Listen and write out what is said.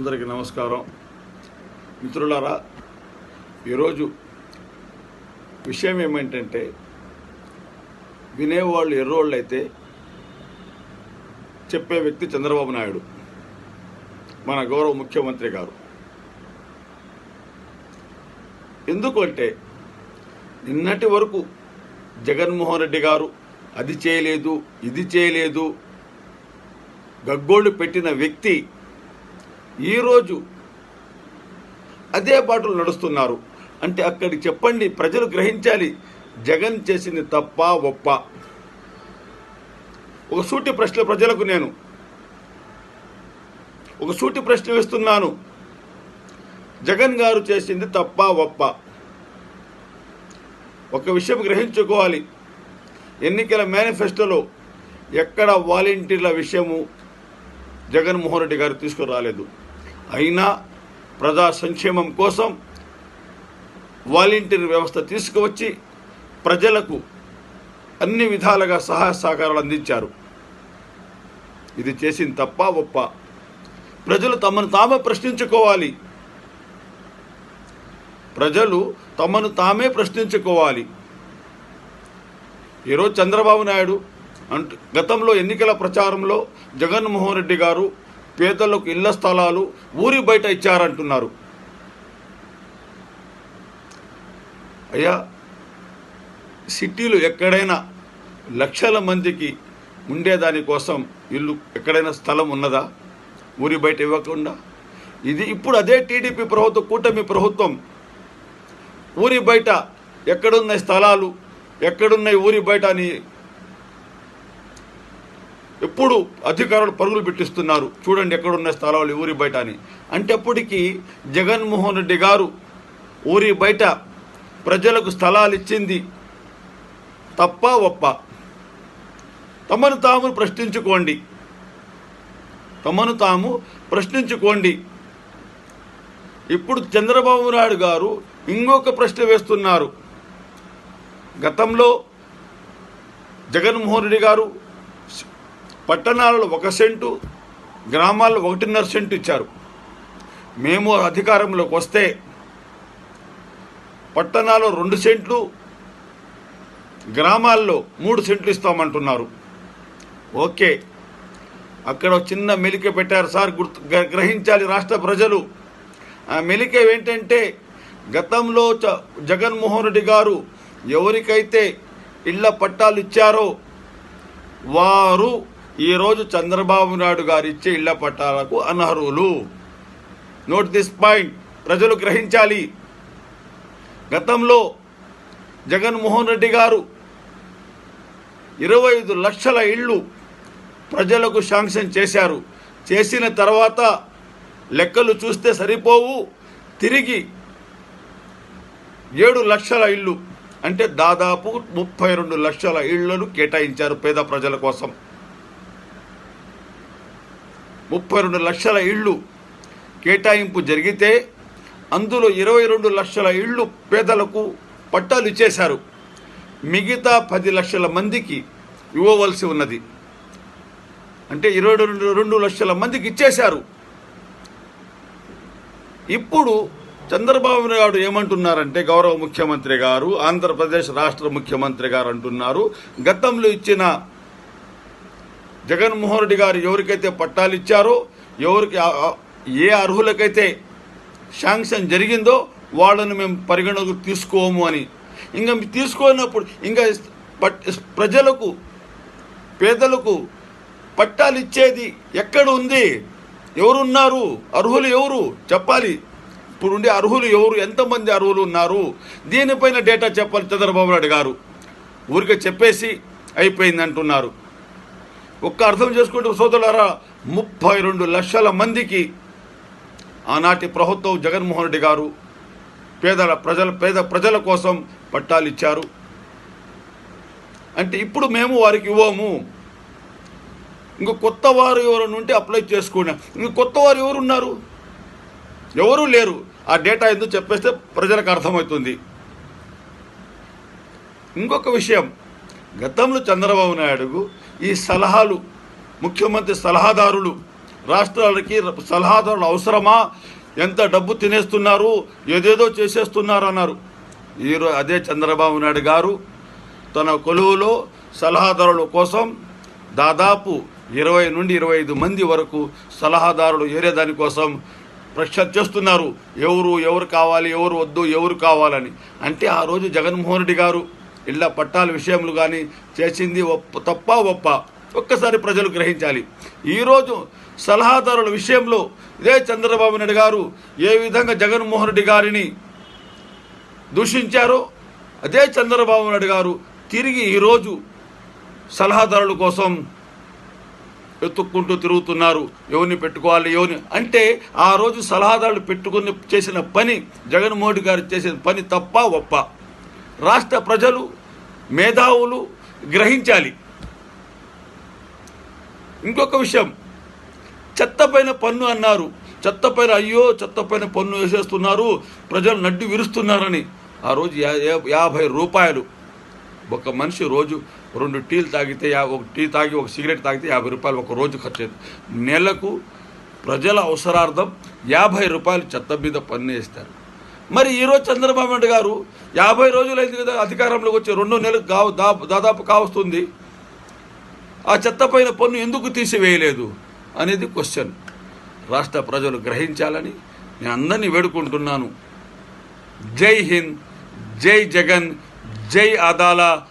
అందరికీ నమస్కారం. మిత్రులారా ఈరోజు విషయం ఏమిటంటే వినేవాళ్ళు ఎర్రోళ్ళు అయితే చెప్పే వ్యక్తి చంద్రబాబు నాయుడు మన గౌరవ ముఖ్యమంత్రి గారు. ఎందుకంటే నిన్నటి వరకు జగన్మోహన్ రెడ్డి గారు అది చేయలేదు ఇది చేయలేదు గగ్గోళ్ళు పెట్టిన వ్యక్తి ఈరోజు అదే బాటలు నడుస్తున్నారు. అంటే అక్కడికి చెప్పండి ప్రజలు గ్రహించాలి జగన్ చేసింది తప్ప ఒప్ప. ఒక సూటి ప్రశ్న ప్రజలకు నేను. ఒక సూటి ప్రశ్న వేస్తున్నాను. జగన్ గారు చేసింది తప్ప ఒప్ప. ఒక విషయం గ్రహించుకోవాలి. ఎన్నికల మేనిఫెస్టోలో ఎక్కడ వాలంటీర్ల విషయము జగన్మోహన్ రెడ్డి గారు తీసుకురాలేదు. అయినా ప్రజా సంక్షేమం కోసం వాలంటీర్ వ్యవస్థ తీసుకువచ్చి ప్రజలకు అన్ని విధాలుగా సహాయ సహకారాలు అందించారు. ఇది చేసింది తప్ప ఒప్ప. ప్రజలు తమను తామే ప్రశ్నించుకోవాలి. ప్రజలు తమను తామే ప్రశ్నించుకోవాలి. ఈరోజు చంద్రబాబు నాయుడు అంటూ గతంలో ఎన్నికల ప్రచారంలో జగన్మోహన్ రెడ్డి గారు పేదలకు ఇళ్ళ స్థలాలు ఊరి బయట ఇచ్చారంటున్నారు. అయ్యా సిటీలు ఎక్కడైనా లక్షల మందికి ఉండేదానికోసం ఇల్లు ఎక్కడైనా స్థలం ఉన్నదా? ఊరి బయట ఇవ్వకుండా? ఇది ఇప్పుడు అదే టీడీపీ ప్రభుత్వం కూటమి ప్రభుత్వం. ఊరి బయట ఎక్కడున్నాయి స్థలాలు ఎక్కడున్నాయి ఊరి బయట అని ఎప్పుడు అధికారులు పరుగులు పెట్టిస్తున్నారు. చూడండి ఎక్కడున్న స్థలాలు ఊరి బయట అని. అంటే అప్పటికి జగన్మోహన్ రెడ్డి గారు ఊరి బయట ప్రజలకు స్థలాలు ఇచ్చింది తప్ప ఒప్ప. తమను తాము ప్రశ్నించుకోండి. తమను తాము ప్రశ్నించుకోండి. ఇప్పుడు చంద్రబాబు నాయుడు గారు ఇంకొక ప్రశ్న వేస్తున్నారు. గతంలో జగన్మోహన్ రెడ్డి గారు పట్టణాలలో ఒక సెంటు గ్రామాల్లో ఒకటిన్నర సెంటు ఇచ్చారు. మేము అధికారంలోకి వస్తే పట్టణాల్లో రెండు సెంట్లు గ్రామాల్లో మూడు సెంట్లు ఇస్తామంటున్నారు. ఓకే అక్కడ చిన్న మెలిక పెట్టారు సార్ గుర్తు గ- గ్రహించాలి రాష్ట్ర ప్రజలు. ఆ మెలిక ఏంటంటే గతంలో చ జగన్మోహన్ రెడ్డి గారు ఎవరికైతే ఇళ్ళ పట్టాలు ఇచ్చారో వారు ఈరోజు చంద్రబాబు నాయుడు గారు ఇచ్చే ఇళ్ళ పట్టాలకు అనర్హులు. నోట్ దిస్ పాయింట్ ప్రజలు గ్రహించాలి. గతంలో జగన్మోహన్ రెడ్డి గారు ఇరవై ఐదు లక్షల ఇళ్ళు ప్రజలకు శాంక్షన్ చేశారు. చేసిన తర్వాత లెక్కలు చూస్తే సరిపోవు. తిరిగి ఏడు లక్షల ఇళ్ళు అంటే దాదాపు ముప్పై రెండు లక్షల ఇళ్ళను కేటాయించారు పేద ప్రజల కోసం. ముప్పై రెండు లక్షల ఇళ్ళు కేటాయింపు జరిగితే అందులో ఇరవై రెండు లక్షల ఇళ్ళు పేదలకు పట్టాలు ఇచ్చేశారు. మిగతా పది లక్షల మందికి ఇవ్వవలసి ఉన్నది. అంటే ఇరవై రెండు రెండు లక్షల మందికి ఇచ్చేశారు. ఇప్పుడు చంద్రబాబు నాయుడు ఏమంటున్నారంటే గౌరవ ముఖ్యమంత్రి గారు ఆంధ్రప్రదేశ్ రాష్ట్ర ముఖ్యమంత్రి గారు అంటున్నారు. గతంలో ఇచ్చిన జగన్మోహన్ రెడ్డి గారు ఎవరికైతే పట్టాలు ఇచ్చారో ఎవరికి ఏ అర్హులకైతే శాంక్షన్ జరిగిందో వాళ్ళను మేము పరిగణకు తీసుకోము అని. ఇంకా తీసుకోనప్పుడు ఇంకా పట్- ప్రజలకు పేదలకు పట్టాలు ఇచ్చేది ఎక్కడ ఉంది? ఎవరున్నారు? అర్హులు ఎవరు? చెప్పాలి. ఇప్పుడు ఉండే అర్హులు ఎవరు? ఎంతమంది అర్హులు ఉన్నారు? దీనిపైన డేటా చెప్పాలి చంద్రబాబు నాయుడు గారు. ఊరికే చెప్పేసి అయిపోయింది అంటున్నారు ఒక్క అర్థం చేసుకుంటే సోదరులారా ముప్పై రెండు లక్షల మందికి ఆనాటి ప్రభుత్వం జగన్మోహన్ రెడ్డి గారు పేదల ప్రజల పేద ప్రజల కోసం పట్టాలు ఇచ్చారు. అంటే ఇప్పుడు మేము వారికి ఇవ్వము. ఇంకో కొత్త వారు ఎవరైనా ఉంటే అప్లై చేసుకున్నా ఇంక కొత్త వారు ఎవరు ఉన్నారు? ఎవరూ లేరు. ఆ డేటా ఎందుకు చెప్పేస్తే ప్రజలకు అర్థమవుతుంది. ఇంకొక విషయం. గతంలో చంద్రబాబు నాయుడు ఈ సలహాలు ముఖ్యమంత్రి సలహాదారులు రాష్ట్రాలకి సలహాదారులు అవసరమా? ఎంత డబ్బు తినేస్తున్నారు? ఏదేదో చేసేస్తున్నారు అన్నారు ఈరోజు అదే చంద్రబాబు నాయుడు గారు తన కొలువులో సలహాదారుల కోసం దాదాపు ఇరవై నుండి ఇరవై ఐదు మంది వరకు సలహాదారులు ఏరే దానికోసం ప్రక్ష చేస్తున్నారు. ఎవరు ఎవరు కావాలి ఎవరు వద్దు ఎవరు కావాలని. అంటే ఆ రోజు జగన్మోహన్ రెడ్డి గారు ఇళ్ళ పట్టాల విషయంలో కానీ చేసింది ఒప్ప తప్ప ఒప్ప. ఒక్కసారి ప్రజలు గ్రహించాలి. ఈరోజు సలహాదారుల విషయంలో ఇదే చంద్రబాబు నాయుడు గారు ఏ విధంగా జగన్మోహన్ రెడ్డి గారిని దూషించారో అదే చంద్రబాబు నాయుడు గారు తిరిగి ఈరోజు సలహాదారుల కోసం ఎత్తుక్కుంటూ తిరుగుతున్నారు. ఎవరిని పెట్టుకోవాలి ఎవరిని అంటే ఆ రోజు సలహాదారులు పెట్టుకుని చేసిన పని జగన్మోహన్ గారు చేసిన పని తప్ప ఒప్ప. రాష్ట్ర ప్రజలు మేధావులు గ్రహించాలి. ఇంకొక విషయం. చెత్త పైన పన్ను అన్నారు. చెత్త పైన అయ్యో చెత్త పైన పన్ను వేసేస్తున్నారు. ప్రజలు నడ్డి విరుస్తున్నారని. ఆ రోజు యా- యా- యాభై రూపాయలు. ఒక మనిషి రోజు రెండు టీలు తాగితే యా ఒక టీ తాగి ఒక సిగరెట్ తాగితే యాభై రూపాయలు ఒక రోజు ఖర్చు అవుతుంది నెలకు ప్రజల అవసరార్థం యాభై రూపాయలు చెత్త మీద పన్ను వేస్తారు. మరి ఈరోజు చంద్రబాబు నాయుడు గారు యాభై రోజులైంది కదా అధికారంలోకి వచ్చి రెండు నెలలు కావు దా- దాదాపు కావస్తుంది. ఆ చెత్త పైన పన్ను ఎందుకు తీసివేయలేదు అనేది క్వశ్చన్ రాష్ట్ర ప్రజలు గ్రహించాలని నేను అందరినీ వేడుకుంటున్నాను. జై హింద్ జై జగన్ జై అదాలా